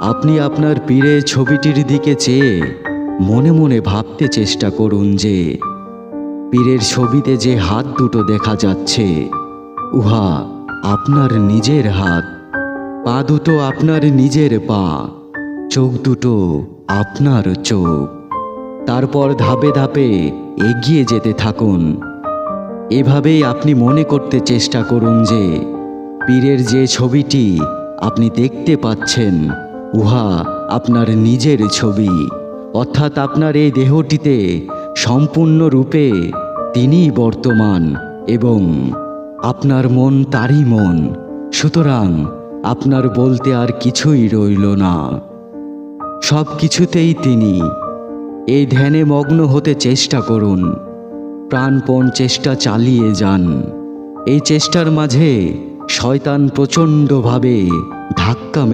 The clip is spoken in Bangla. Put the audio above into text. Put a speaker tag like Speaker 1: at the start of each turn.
Speaker 1: আপনি আপনার পীরের ছবিটির দিকে চেয়ে মনে মনে ভাবতে চেষ্টা করুন যে পীরের ছবিতে যে হাত দুটো দেখা যাচ্ছে, উহা আপনার নিজের হাত, পা দুটো আপনার নিজের পা, চোখ দুটো আপনার চোখ। তারপর ধাপে ধাপে এগিয়ে যেতে থাকুন। এভাবেই আপনি মনে করতে চেষ্টা করুন যে পীরের যে ছবিটি আপনি দেখতে পাচ্ছেন উহা আপনার নিজের ছবি। অর্থাৎ আপনার এই দেহটিতে সম্পূর্ণরূপে তিনিই বর্তমান এবং আপনার মন তারই মন। সুতরাং আপনার বলতে আর কিছুই রইল না। সব কিছুতেই তিনি এই ধ্যানে মগ্ন হতে চেষ্টা করুন। প্রাণপণ চেষ্টা চালিয়ে যান। এই চেষ্টার মাঝে শয়তান প্রচণ্ডভাবে ধাক্কা